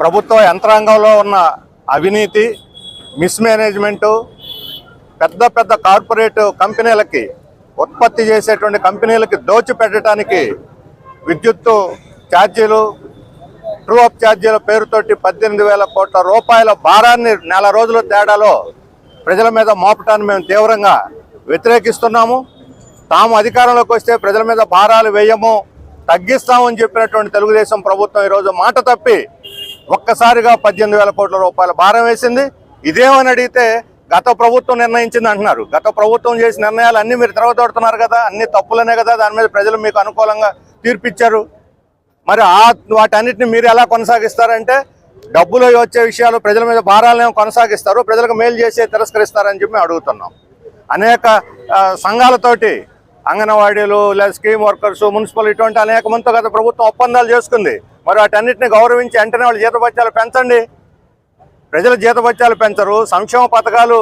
ప్రభుత్వ యంత్రాంగంలో ఉన్న అవినీతి మిస్మేనేజ్మెంటు పెద్ద పెద్ద కార్పొరేట్ కంపెనీలకి ఉత్పత్తి చేసేటువంటి కంపెనీలకి దోచిపెట్టడానికి విద్యుత్తు ఛార్జీలు ట్రూ అప్ ఛార్జీల పేరుతోటి పద్దెనిమిది వేల కోట్ల రూపాయల భారాన్ని నెల రోజుల తేడాలో ప్రజల మీద మోపటాన్ని మేము తీవ్రంగా వ్యతిరేకిస్తున్నాము. తాము అధికారంలోకి వస్తే ప్రజల మీద భారాలు వేయము. తగ్గిస్తామని చెప్పినటువంటి తెలుగుదేశం ప్రభుత్వం ఈరోజు మాట తప్పి ఒక్కసారిగా పద్దెనిమిది వేల కోట్ల రూపాయల భారం వేసింది. ఇదేమని అడిగితే గత ప్రభుత్వం నిర్ణయించింది అంటున్నారు. గత ప్రభుత్వం చేసిన నిర్ణయాలు అన్నీ మీరు తిరగదొడుతున్నారు కదా అన్ని తప్పులనే కదా దాని మీద ప్రజలు మీకు అనుకూలంగా తీర్పిచ్చారు. మరి ఆ వాటన్నిటిని మీరు ఎలా కొనసాగిస్తారంటే డబ్బులు వచ్చే విషయాలు ప్రజల మీద భారాలను కొనసాగిస్తారు ప్రజలకు మేలు చేసే తిరస్కరిస్తారని చెప్పి అడుగుతున్నాం. అనేక సంఘాలతోటి అంగన్వాడీలు లేదా స్కీమ్ వర్కర్స్ మున్సిపల్ ఇటువంటి అనేక మందితో గత ప్రభుత్వం ఒప్పందాలు చేసుకుంది. మరి వాటన్నిటిని గౌరవించి వెంటనే వాళ్ళ జీతభత్యాలు పెంచండి. ప్రజల జీతభత్యాలు పెంచరు సంక్షేమ పథకాలు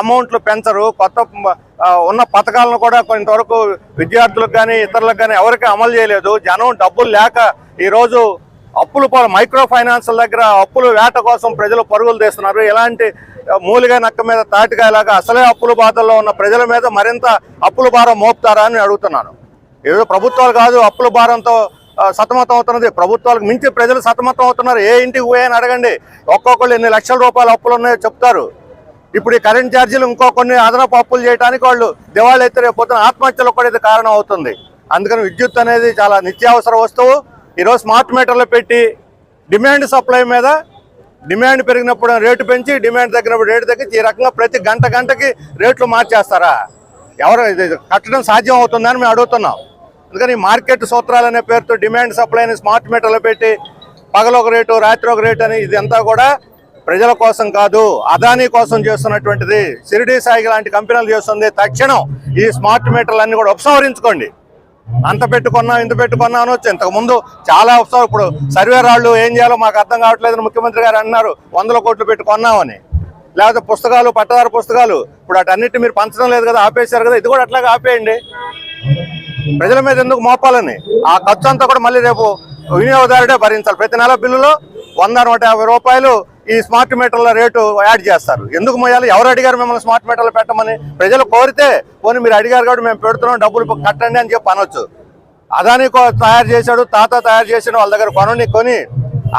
అమౌంట్లు పెంచరు. కొత్త ఉన్న పథకాలను కూడా కొంతవరకు విద్యార్థులకు కానీ ఇతరులకు కానీ ఎవరికి అమలు చేయలేదు. జనం డబ్బులు లేక ఈరోజు అప్పులు మైక్రో ఫైనాన్స్ దగ్గర అప్పులు వేట కోసం ప్రజలు పరుగులు తీస్తున్నారు. ఇలాంటి ఆ, మూలిగా నక్క మీద తాటికాయలాగా అసలే అప్పుల బాధల్లో ఉన్న ప్రజల మీద మరింత అప్పుల భారం మోపుతారా అని అడుగుతున్నాను. ఏదో ప్రభుత్వాలు కాదు అప్పుల భారంతో సతమతం అవుతున్నది. ప్రభుత్వాలకు మించి ప్రజలు సతమతం అవుతున్నారు. ఏ ఇంటికి పోయని అడగండి. ఒక్కొక్కళ్ళు ఎన్ని లక్షల రూపాయల అప్పులు ఉన్నాయో చెప్తారు. ఇప్పుడు ఈ కరెంట్ ఛార్జీలు ఇంకో కొన్ని అదనపు అప్పులు చేయడానికి వాళ్ళు దివాళీ అయితే రేపు ఆత్మహత్యలకు కూడా ఇది కారణం అవుతుంది అందుకని విద్యుత్ అనేది చాలా నిత్యావసర వస్తువు. ఈరోజు స్మార్ట్ మీటర్లు పెట్టి డిమాండ్ సప్లై మీద డిమాండ్ పెరిగినప్పుడు రేటు పెంచి డిమాండ్ తగ్గినప్పుడు రేటు తగ్గించి ఈ రకంగా ప్రతి గంట గంటకి రేట్లు మార్చేస్తారా? ఎవరు ఇది కట్టడం సాధ్యం అవుతుందని మేము అడుగుతున్నాం. అందుకని ఈ మార్కెట్ సూత్రాలు అనే పేరుతో డిమాండ్ సప్లై అని స్మార్ట్ మీటర్లు పెట్టి పగలు ఒక రేటు రాత్రి ఒక రేటు అని ఇదంతా కూడా ప్రజల కోసం కాదు అదానీ కోసం చేస్తున్నటువంటిది. షిరిడీ సాయి లాంటి కంపెనీలు చేస్తుంది. తక్షణం ఈ స్మార్ట్ మీటర్లు కూడా ఉపసంహరించుకోండి. అంత పెట్టుకున్నాం ఇంత పెట్టుకున్నాం అనొచ్చు ఇంతకు ముందు చాలా ఉపసంహ ఇప్పుడు సర్వే రాళ్ళు ఏం చేయాలో మాకు అర్థం కావట్లేదని ముఖ్యమంత్రి గారు అన్నారు. వందల కోట్లు పెట్టుకున్నామని. లేకపోతే పుస్తకాలు పట్టదారు పుస్తకాలు ఇప్పుడు అటన్నిటి మీరు పంచడం లేదు కదా ఆపేశారు కదా ఇది కూడా అట్లాగే ఆపేయండి. ప్రజల మీద ఎందుకు మోపాలని? ఆ ఖర్చు అంతా కూడా మళ్ళీ రేపు వినియోగదారుడే భరించాలి. ప్రతి నెల బిల్లులో వంద నూట యాభై రూపాయలు ఈ స్మార్ట్ మీటర్ల రేటు యాడ్ చేస్తారు. ఎందుకు మోయాలి? ఎవరు అడిగారు మిమ్మల్ని స్మార్ట్ మీటర్లు పెట్టమని? ప్రజలు కోరితే పోనీ మీరు అడిగారు కాబట్టి మేము పెడుతున్నాం డబ్బులు కట్టండి అని చెప్పి అనొచ్చు. అదాని తయారు చేశాడు తాత తయారు చేసిన వాళ్ళ దగ్గర కొనండి కొని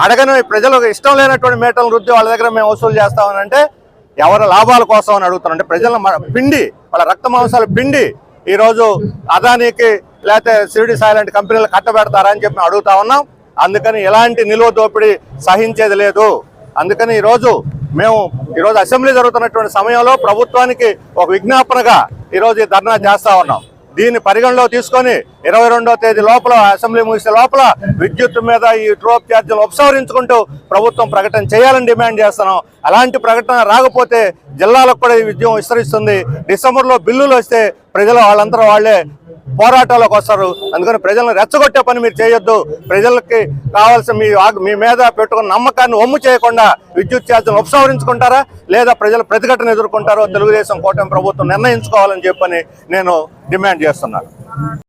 అడగని ప్రజలకు ఇష్టం లేనటువంటి మీటర్లు వృద్ధి వాళ్ళ దగ్గర మేము వసూలు చేస్తామని అంటే ఎవరి లాభాల కోసం అని అడుగుతున్నాం అంటే ప్రజల పిండి వాళ్ళ రక్త మాంసాలు పిండి ఈరోజు అదానికి లేకపోతే సిరిడి సాయి లాంటి కంపెనీలు కట్టబెడతారా అని చెప్పి అడుగుతా ఉన్నాం. అందుకని ఎలాంటి నిలువ దోపిడీ సహించేది లేదు. అందుకని ఈరోజు మేము ఈరోజు అసెంబ్లీ జరుగుతున్నటువంటి సమయంలో ప్రభుత్వానికి ఒక విజ్ఞాపనగా ఈరోజు ఈ ధర్నా చేస్తా ఉన్నాం. దీన్ని పరిగణలో తీసుకొని ఇరవై రెండో తేదీ లోపల అసెంబ్లీ ముగిసే లోపల విద్యుత్ మీద ఈ డ్రోప్ ఛార్జీలు ఉపసంహరించుకుంటూ ప్రభుత్వం ప్రకటన చేయాలని డిమాండ్ చేస్తున్నాం. అలాంటి ప్రకటన రాకపోతే జిల్లాలకు కూడా ఈ విద్యం విస్తరిస్తుంది. డిసెంబర్లో బిల్లులు వస్తే ప్రజలు వాళ్ళంతా వాళ్ళే పోరాటాలకు వస్తారు. అందుకని ప్రజలను రెచ్చగొట్టే పని మీరు చేయొద్దు. ప్రజలకి కావాల్సిన మీ ఆగ్- మీ మీద పెట్టుకున్న నమ్మకాన్ని ఒమ్ము చేయకుండా విద్యుత్ ఛార్జీలను ఉపసంహరించుకుంటారా? లేదా ప్రజలు ప్రతిఘటన ఎదుర్కొంటారో తెలుగుదేశం కూటమి ప్రభుత్వం నిర్ణయించుకోవాలని చెప్పని నేను డిమాండ్ చేస్తున్నాను.